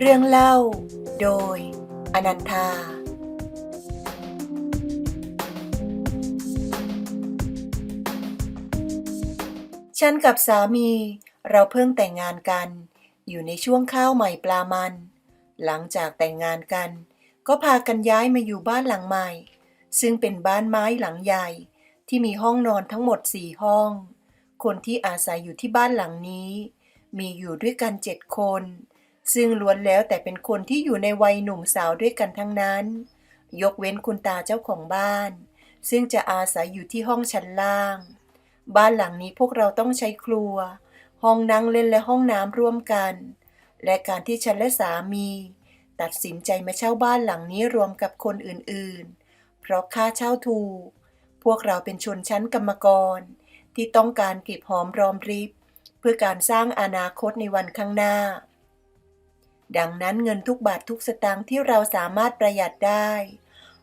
เรื่องเล่า โดย อนันทา ฉันกับสามี เราเพิ่งแต่งงานกัน อยู่ในช่วงข้าวใหม่ปลามัน หลังจากแต่งงานกัน ก็พากันย้ายมาอยู่บ้านหลังใหม่ ซึ่งเป็นบ้านไม้หลังใหญ่ ที่มีห้องนอนทั้งหมดสี่ห้อง คนที่อาศัยอยู่ที่บ้านหลังนี้ มีอยู่ด้วยกันเจ็ดคน ซึ่งล้วนแล้วแต่เป็นคนที่อยู่ในวัยหนุ่มสาวด้วยกันทั้งนั้น ยกเว้นคุณตาเจ้าของบ้าน ซึ่งจะอาศัยอยู่ที่ห้องชั้นล่าง บ้านหลังนี้พวกเราต้องใช้ครัว ห้องนั่งเล่นและห้องน้ำร่วมกัน และการที่ฉันและสามี ตัดสินใจมาเช่าบ้านหลังนี้รวมกับคนอื่นๆ เพราะค่าเช่าถูก พวกเราเป็นชนชั้นกรรมกร ที่ต้องการเก็บหอมรอมริบเพื่อการสร้างอนาคตในวันข้างหน้า ดังนั้นเงินทุกบาททุกสตางค์ที่เราสามารถประหยัดได้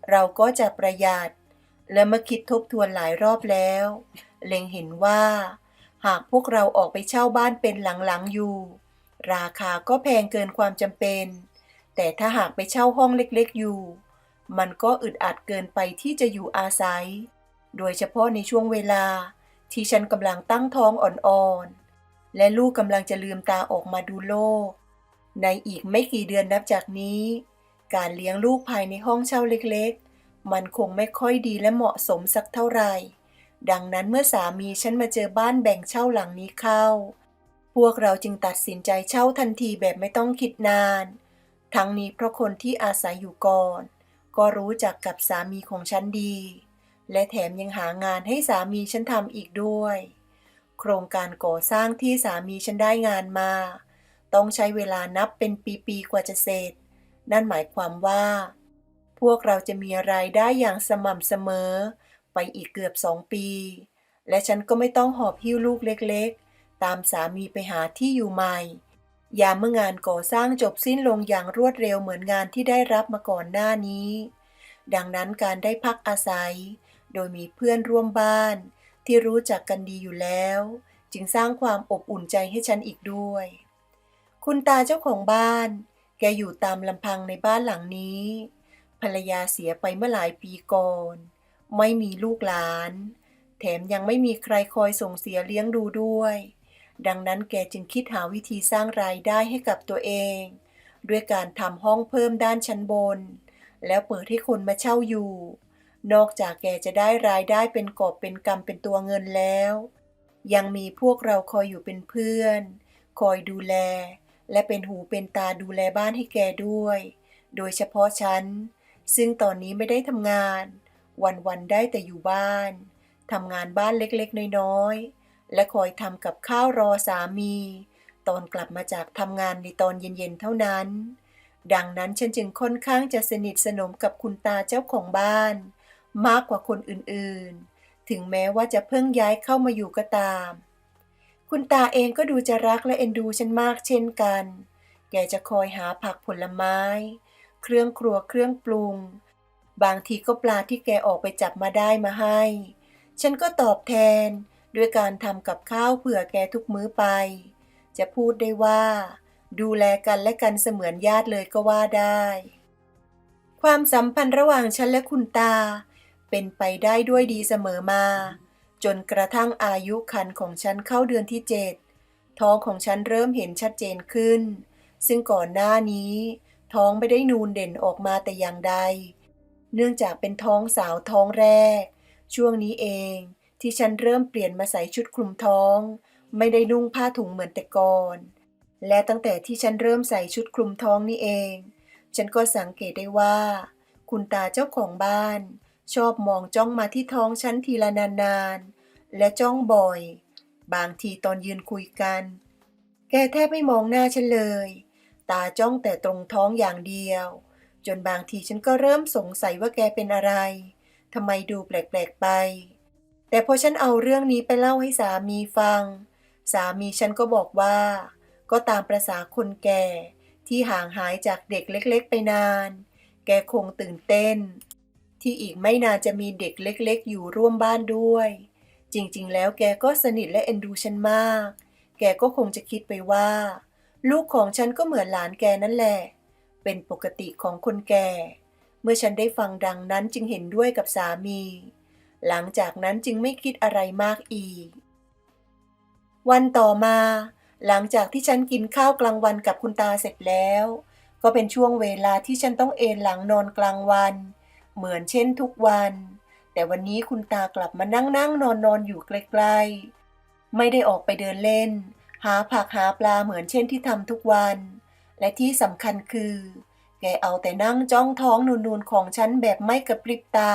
เราก็จะประหยัด และเมื่อคิดทบทวนหลายรอบแล้ว เล็งเห็นว่า หากพวกเราออกไปเช่าบ้านเป็นหลังๆอยู่ ราคาก็แพงเกินความจำเป็น แต่ถ้าหากไปเช่าห้องเล็กๆอยู่ มันก็อึดอัดเกินไปที่จะอยู่อาศัย โดยเฉพาะในช่วงเวลาที่ฉันกำลังตั้งท้องอ่อนๆ และลูกกำลังจะลืมตาออกมาดูโลก ในอีกไม่กี่เดือนนับจากนี้ การเลี้ยงลูกภายในห้องเช่าเล็กๆ มันคงไม่ค่อยดีและเหมาะสมสักเท่าไหร่ ดังนั้นเมื่อสามีฉันมาเจอบ้านแบ่งเช่าหลังนี้เข้า พวกเราจึงตัดสินใจเช่าทันทีแบบไม่ต้องคิดนาน ทั้งนี้เพราะคนที่อาศัยอยู่ก่อน ก็รู้จักกับสามีของฉันดี และแถมยังหางานให้สามีฉันทำอีกด้วย โครงการก่อสร้างที่สามีฉันได้งานมา ต้องใช้เวลานับเป็นปีๆกว่าจะเสร็จ นั่นหมายความว่า พวกเราจะมีรายได้อย่างสม่ำเสมอ ไปอีกเกือบสองปี และฉันก็ไม่ต้องหอบหิ้วลูกเล็กๆ ตามสามีไปหาที่อยู่ใหม่ ยามเมื่องานก่อสร้างจบสิ้นลงอย่างรวดเร็วเหมือนงานที่ได้รับมาก่อนหน้านี้ ดังนั้นการได้พักอาศัย โดยมีเพื่อนร่วมบ้าน ที่รู้จักกันดีอยู่แล้ว จึงสร้างความอบอุ่นใจให้ฉันอีกด้วย คุณตาเจ้าของบ้าน แกอยู่ตามลำพังในบ้านหลังนี้ ภรรยาเสียไปเมื่อหลายปีก่อน ไม่มีลูกหลาน แถมยังไม่มีใครคอยส่งเสียเลี้ยงดูด้วย ดังนั้นแกจึงคิดหาวิธีสร้างรายได้ให้กับตัวเอง ด้วยการทำห้องเพิ่มด้านชั้นบน แล้วเปิดให้คนมาเช่าอยู่ นอกจากแกจะได้รายได้เป็นกอบเป็นกำเป็นตัวเงินแล้ว ยังมีพวกเราคอยอยู่เป็นเพื่อน คอยดูแล และเป็นหูเป็นตาดูแลบ้านให้แกด้วย โดยเฉพาะฉัน ซึ่งตอนนี้ไม่ได้ทำงาน วันๆได้แต่อยู่บ้านทำงานบ้านเล็กๆ น้อยๆ และคอยทำกับข้าวรอสามี ตอนกลับมาจากทำงานในตอนเย็นๆ เท่านั้น ดังนั้นฉันจึงค่อนข้างจะสนิทสนมกับคุณตาเจ้าของบ้าน มากกว่าคนอื่นๆ ถึงแม้ว่าจะเพิ่งย้ายเข้ามาอยู่ก็ตาม คุณตาเองก็ดูจะรักและเอ็นดูฉันมากเช่นกัน แกจะคอยหาผักผลไม้ เครื่องครัวเครื่องปรุง บางทีก็ปลาที่แกออกไปจับมาได้มาให้ ฉันก็ตอบแทนด้วยการทำกับข้าวเผื่อแกทุกมื้อไป จะพูดได้ว่า ดูแลกันและกันเสมือนญาติเลยก็ว่าได้ ความสัมพันธ์ระหว่างฉันและคุณตา เป็นไปได้ด้วยดีเสมอมา จนกระทั่งอายุคันของฉันเข้าเดือนที่เจ็ดท้องของฉันเริ่มเห็นชัดเจนขึ้น ซึ่งก่อนหน้านี้ ท้องไม่ได้นูนเด่นออกมาแต่อย่างใด เนื่องจากเป็นท้องสาวท้องแรก ช่วงนี้เองที่ฉันเริ่มเปลี่ยนมาใส่ชุดคลุมท้อง ไม่ได้นุ่งผ้าถุงเหมือนแต่ก่อน และตั้งแต่ที่ฉันเริ่มใส่ชุดคลุมท้องนี่เอง ฉันก็สังเกตได้ว่า คุณตาเจ้าของบ้าน ชอบมองจ้องมาที่ท้องฉันทีละนานๆ และจ้องบ่อย บางทีตอนยืนคุยกัน แกแทบไม่มองหน้าฉันเลย ตาจ้องแต่ตรงท้องอย่างเดียว จนบางทีฉันก็เริ่มสงสัยว่าแกเป็นอะไรทำไมดูแปลกๆไป แต่พอฉันเอาเรื่องนี้ไปเล่าให้สามีฟัง สามีฉันก็บอกว่า ก็ตามประษาคนแก่ที่ห่างหายจากเด็กเล็กๆ ไปนาน แกคงตื่นเต้น ที่อีกไม่นานจะมีเด็กเล็กๆ อยู่ร่วมบ้านด้วย จริงๆ แล้วแกก็สนิทและเอ็นดูฉันมาก แกก็คงจะคิดไปว่า ลูกของฉันก็เหมือนหลานแกนั่นแหละ เป็นปกติของคนแก่ เมื่อฉันได้ฟังดังนั้นจึงเห็นด้วยกับสามี หลังจากนั้นจึงไม่คิดอะไรมากอีก วันต่อมา หลังจากที่ฉันกินข้าวกลางวันกับคุณตาเสร็จแล้ว ก็เป็นช่วงเวลาที่ฉันต้องเอนหลังนอนกลางวัน เหมือนเช่นทุกวัน แต่วันนี้คุณตากลับมานั่งนั่งนอนนอนอยู่ใกล้ๆ ไม่ได้ออกไปเดินเล่น หาผักหาปลาเหมือนเช่นที่ทำทุกวัน และที่สำคัญคือ แกเอาแต่นั่งจ้องท้องนูนๆของฉันแบบไม่กระพริบตา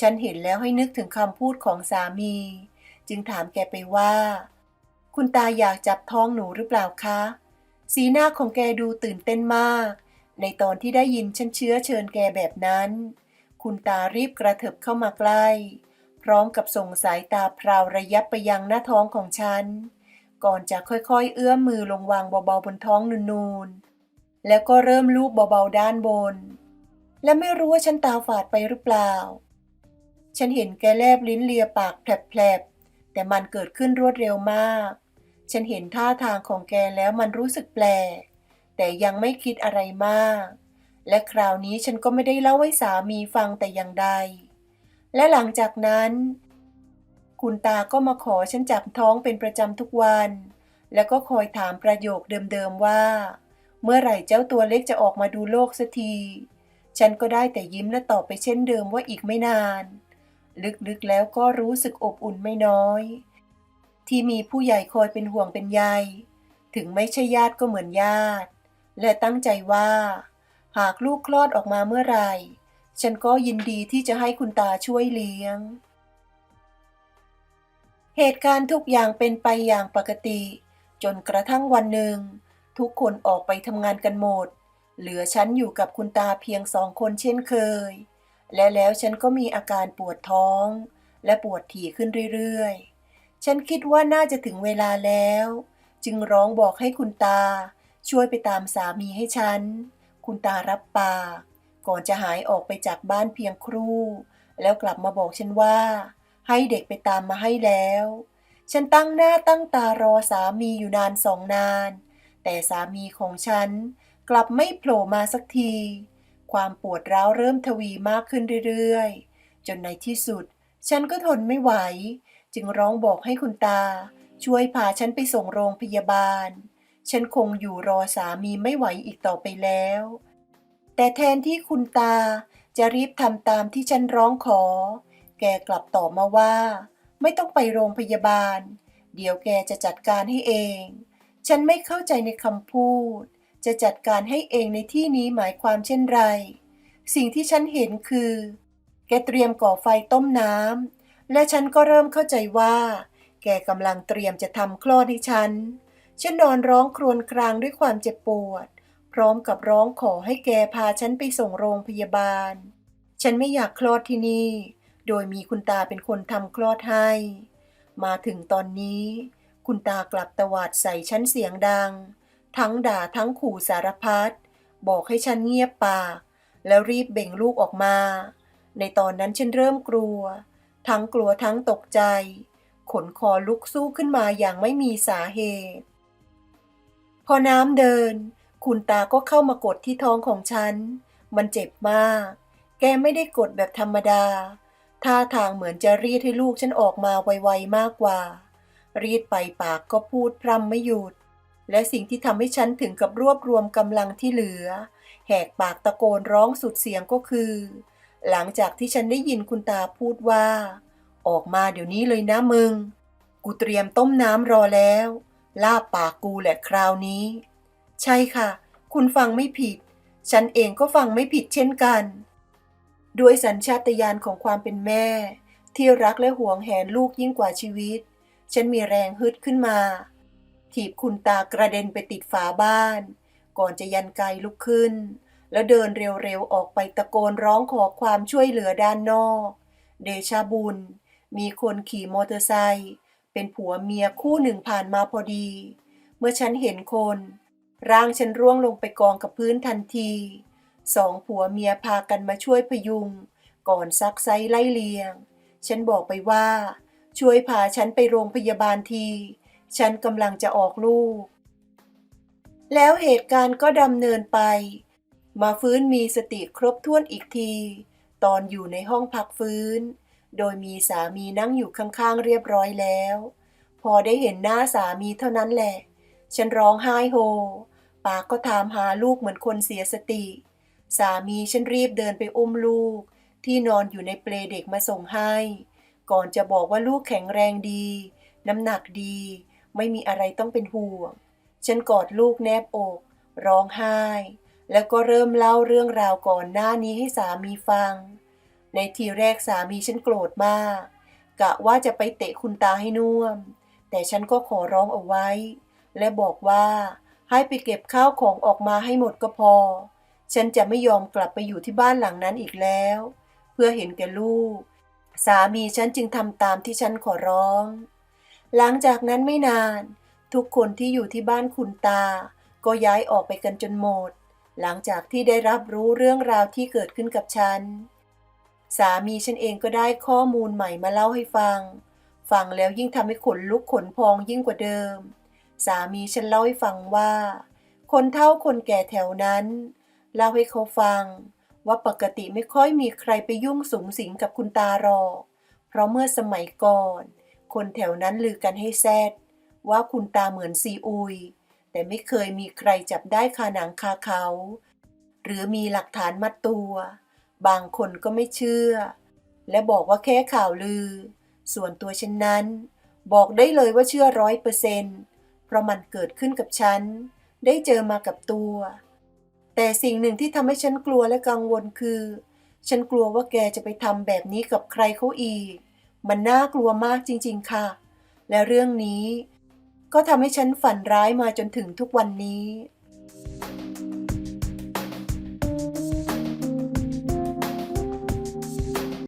ฉันเห็นแล้วให้นึกถึงคำพูดของสามี จึงถามแกไปว่า คุณตาอยากจับท้องหนูหรือเปล่าคะ สีหน้าของแกดูตื่นเต้นมาก ในตอนที่ได้ยินฉันเชื้อเชิญแกแบบนั้น คุณตารีบกระเถิบเข้ามาใกล้ พร้อมกับส่งสายตาพราวระยับไปยังหน้าท้องของฉัน ก่อนจะค่อยๆ เอื้อมมือลงวางเบาๆบนท้องนูนๆ แล้วก็เริ่มลูบเบาๆด้านบน และไม่รู้ว่าฉันตาฝาดไปหรือเปล่า ฉันเห็นแกแลบลิ้นเลียปากแผลบๆ แต่มันเกิดขึ้นรวดเร็วมาก ฉันเห็นท่าทางของแกแล้วมันรู้สึกแปลกแต่ยังไม่คิดอะไรมาก และคราวนี้ฉันก็ไม่ได้เล่าให้สามีฟังแต่อย่างใด และหลังจากนั้น คุณตาก็มาขอฉันจับท้องเป็นประจำทุกวัน แล้วก็คอยถามประโยคเดิมๆว่า เมื่อไหร่เจ้าตัวเล็กจะออกมาดูโลกสักที ฉันก็ได้แต่ยิ้มและตอบไปเช่นเดิมว่าอีกไม่นาน ลึกๆแล้วก็รู้สึกอบอุ่นไม่น้อย ที่มีผู้ใหญ่คอยเป็นห่วงเป็นใย ถึงไม่ใช่ญาติก็เหมือนญาติ และตั้งใจว่า หากลูกคลอดออกมาเมื่อไหร่ ฉันก็ยินดีที่จะให้คุณตาช่วยเลี้ยง เหตุการณ์ทุกอย่างเป็นไปอย่างปกติ จนกระทั่งวันหนึ่ง ทุกคนออกไปทำงานกันหมด เหลือฉันอยู่กับคุณตาเพียงสองคนเช่นเคย และแล้วฉันก็มีอาการปวดท้อง และปวดถี่ขึ้นเรื่อยๆ ฉันคิดว่าน่าจะถึงเวลาแล้ว จึงร้องบอกให้คุณตาช่วยไปตามสามีให้ฉัน คุณตารับปาก ก่อนจะหายออกไปจากบ้านเพียงครู่ แล้วกลับมาบอกฉันว่า ให้เด็กไปตามมาให้แล้ว ฉันตั้งหน้าตั้งตารอสามีอยู่นานสองนาน แต่สามีของฉันกลับไม่โผล่มาสักที ความปวดร้าวเริ่มทวีมากขึ้นเรื่อยๆ จนในที่สุด ฉันก็ทนไม่ไหว จึงร้องบอกให้คุณตา ช่วยพาฉันไปส่งโรงพยาบาล ฉันคงอยู่รอสามีไม่ไหวอีกต่อไปแล้ว แต่แทนที่คุณตาจะรีบทำตามที่ฉันร้องขอ แกกลับตอบมาว่า ไม่ต้องไปโรงพยาบาล เดี๋ยวแกจะจัดการให้เอง ฉันไม่เข้าใจในคำพูด จะจัดการให้เองในที่นี้หมายความเช่นไร สิ่งที่ฉันเห็นคือ แกเตรียมก่อไฟต้มน้ำและฉันก็เริ่มเข้าใจว่า แกกำลังเตรียมจะทำคลอดให้ฉัน ฉันนอนร้องครวญครางด้วยความเจ็บปวด พร้อมกับร้องขอให้แกพาฉันไปส่งโรงพยาบาล ฉันไม่อยากคลอดที่นี่ โดยมีคุณตาเป็นคนทำคลอดให้ มาถึงตอนนี้ คุณตากลับตวาดใส่ฉันเสียงดัง ทั้งด่าทั้งขู่สารพัดบอกให้ฉันเงียบปาก แล้วรีบเบ่งลูกออกมา ในตอนนั้นฉันเริ่มกลัว ทั้งกลัวทั้งตกใจ ขนคอลุกสู้ขึ้นมาอย่างไม่มีสาเหตุ พอน้ำเดิน คุณตาก็เข้ามากดที่ท้องของฉัน มันเจ็บมาก แกไม่ได้กดแบบธรรมดา ท่าทางเหมือนจะรีดให้ลูกฉันออกมาไวๆมากกว่า รีดไปปากก็พูดพร่ำไม่หยุด และสิ่งที่ทำให้ฉันถึงกับรวบรวมกำลังที่เหลือ แหกปากตะโกนร้องสุดเสียงก็คือ หลังจากที่ฉันได้ยินคุณตาพูดว่า ออกมาเดี๋ยวนี้เลยนะมึง กูเตรียมต้มน้ำรอแล้ว ลาบปากกูแหละคราวนี้ ใช่ค่ะ คุณฟังไม่ผิด ฉันเองก็ฟังไม่ผิดเช่นกัน ด้วยสัญชาตญาณของความเป็นแม่ ที่รักและห่วงแหนลูกยิ่งกว่าชีวิต ฉันมีแรงฮึดขึ้นมา ถีบคุณตากระเด็นไปติดฝาบ้าน ก่อนจะยันไกลุกขึ้น แล้วเดินเร็วๆออกไปตะโกนร้องขอความช่วยเหลือด้านนอก เดชาบุญ มีคนขี่มอเตอร์ไซค์ เป็นผัวเมียคู่หนึ่งผ่านมาพอดี เมื่อฉันเห็นคน ร่างฉันร่วงลงไปกองกับพื้นทันที สองผัวเมียพากันมาช่วยพยุง ก่อนซักไซไล่เลียง ฉันบอกไปว่า ช่วยพาฉันไปโรงพยาบาลที ฉันกำลังจะออกลูก แล้วเหตุการณ์ก็ดำเนินไป มาฟื้นมีสติครบถ้วนอีกที ตอนอยู่ในห้องพักฟื้น โดยมีสามีนั่งอยู่ข้างๆเรียบร้อยแล้ว พอได้เห็นหน้าสามีเท่านั้นแหละ ฉันร้องไห้โฮปากก็ถามหาลูกเหมือนคนเสียสติ สามีฉันรีบเดินไปอุ้มลูก ที่นอนอยู่ในเปลเด็กมาส่งให้ ก่อนจะบอกว่าลูกแข็งแรงดี น้ำหนักดี ไม่มีอะไรต้องเป็นห่วง ฉันกอดลูกแนบอก ร้องไห้ แล้วก็เริ่มเล่าเรื่องราวก่อนหน้านี้ให้สามีฟัง ในทีแรกสามีฉันโกรธมาก กะว่าจะไปเตะคุณตาให้น่วม แต่ฉันก็ขอร้องเอาไว้ และบอกว่า ให้ไปเก็บข้าวของออกมาให้หมดก็พอ ฉันจะไม่ยอมกลับไปอยู่ที่บ้านหลังนั้นอีกแล้ว เพื่อเห็นแก่ลูก สามีฉันจึงทำตามที่ฉันขอร้อง หลังจากนั้นไม่นาน ทุกคนที่อยู่ที่บ้านคุณตา ก็ย้ายออกไปกันจนหมด หลังจากที่ได้รับรู้เรื่องราวที่เกิดขึ้นกับฉัน สามีฉันเองก็ได้ข้อมูลใหม่มาเล่าให้ฟัง ฟังแล้วยิ่งทำให้ขนลุกขนพองยิ่งกว่าเดิม สามีฉันเล่าให้ฟังว่า คนเฒ่าคนแก่แถวนั้น เล่าให้เขาฟัง ว่าปกติไม่ค่อยมีใครไปยุ่งสุงสิงกับคุณตาหรอก เพราะเมื่อสมัยก่อน คนแถวนั้นลือกันให้แซดว่าคุณตาเหมือนซีอุย แต่ไม่เคยมีใครจับได้คาหนังคาเขา หรือมีหลักฐานมัดตัว บางคนก็ไม่เชื่อ และบอกว่าแค่ข่าวลือ ส่วนตัวฉันนั้น บอกได้เลยว่าเชื่อร้อยเปอร์เซนต์เพราะมันเกิดขึ้นกับฉัน ได้เจอมากับตัว แต่สิ่งหนึ่งที่ทำให้ฉันกลัวและกังวลคือ ฉันกลัวว่าแกจะไปทำแบบนี้กับใครเขาอีก มันน่ากลัวมากจริง ๆ ค่ะ และเรื่องนี้ ก็ทำให้ฉันฝันร้ายมาจนถึงทุกวันนี้